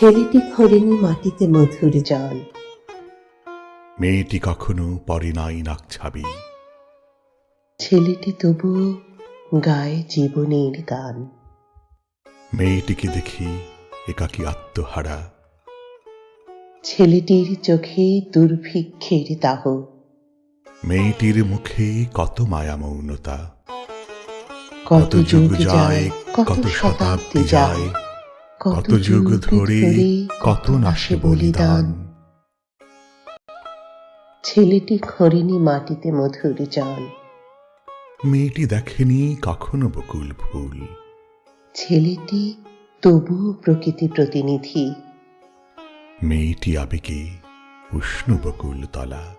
ছেলেটি খড়েনি মাটিতে মধুর জল। মেয়েটি কখনো পরে নাই নাক ছাবি। ছেলেটি তবুও গায়ে জীবনের গান। মেয়েটিকে দেখি একাকী আত্মহারা। ছেলেটির চোখে দুর্ভিক্ষের দাহ। মেয়েটির মুখে কত মায়া মৌনতা কত যুগ যায় কত শতাব্দী যায়। কত যুগ ধরে কত নাশে বলিদান। ছেলেটি খড়েনি মাটিতে মধুর জল। মেয়েটি দেখেনি কখনো বকুল ফুল। ছেলেটি তবুও প্রকৃতি প্রতিনিধি। মেয়েটি আবেগে উষ্ণ বকুল তলা।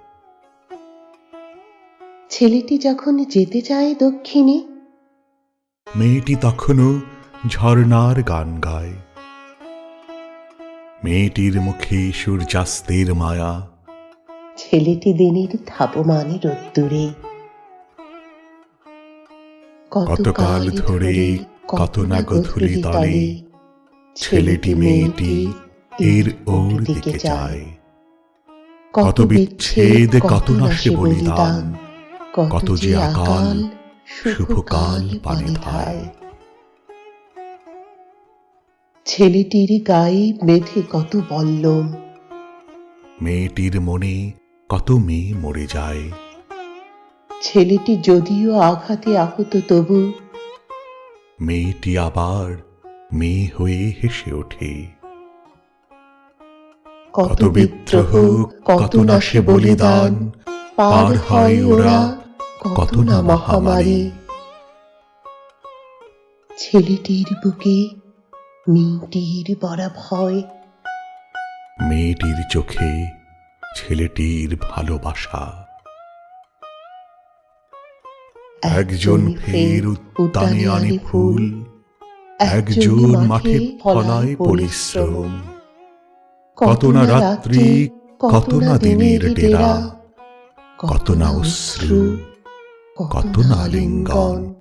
ছেলেটি যখন যেতে চায় দক্ষিণে মেয়েটি তখনও ঝর্ণার গান গায়। মেয়েটির মুখে সূর্যাস্তের মায়া। ছেলেটি দিনের ধাবমানে রোদ্দুরে। কতকাল ধরে কত না গধূলি তলে। ছেলেটি মেয়েটি এর ওর দিকে যায়। কত বিচ্ছেদ কত না সে বলিদান। কত যে আকাল শুভকাল পানে ধায় ছেলেটির গায়ে বেঁধে কত বল্লম। মেয়েটির মনে কত মেয়ে মরে যায়। ছেলেটি যদিও আঘাতে আহত তবু মেয়েটি আবার মেয়ে হয়ে হেসে ওঠে। কত বিদ্রোহ কত না সে বলিদান পার হয় ওরা কত না মহামারী। ছেলেটির বুকে মেয়েটির বড় ভয়। মেয়েটির চোখে ছেলেটির ভালোবাসা। একজন ফের উত্তানে আনে ফুল। একজন মাঠে ফলায় পরিশ্রম। কত না রাত্রি কত না দিনের ডেরা। কত না অশ্রু কত না লিঙ্গন।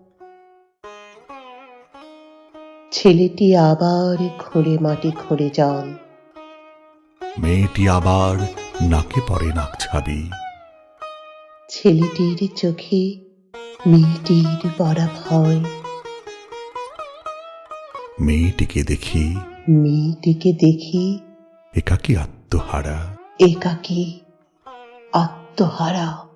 ছেলেটি আবার খোঁড়ে মাটি খোঁড়ে জল। মেয়েটি আবার নাকে পড়ে নাক ছাবি। ছেলেটির চোখে মেয়েটির বড় ভয়। মেয়েটিকে দেখি। মেয়েটিকে দেখি একাকী আত্মহারা। একাকী আত্মহারা।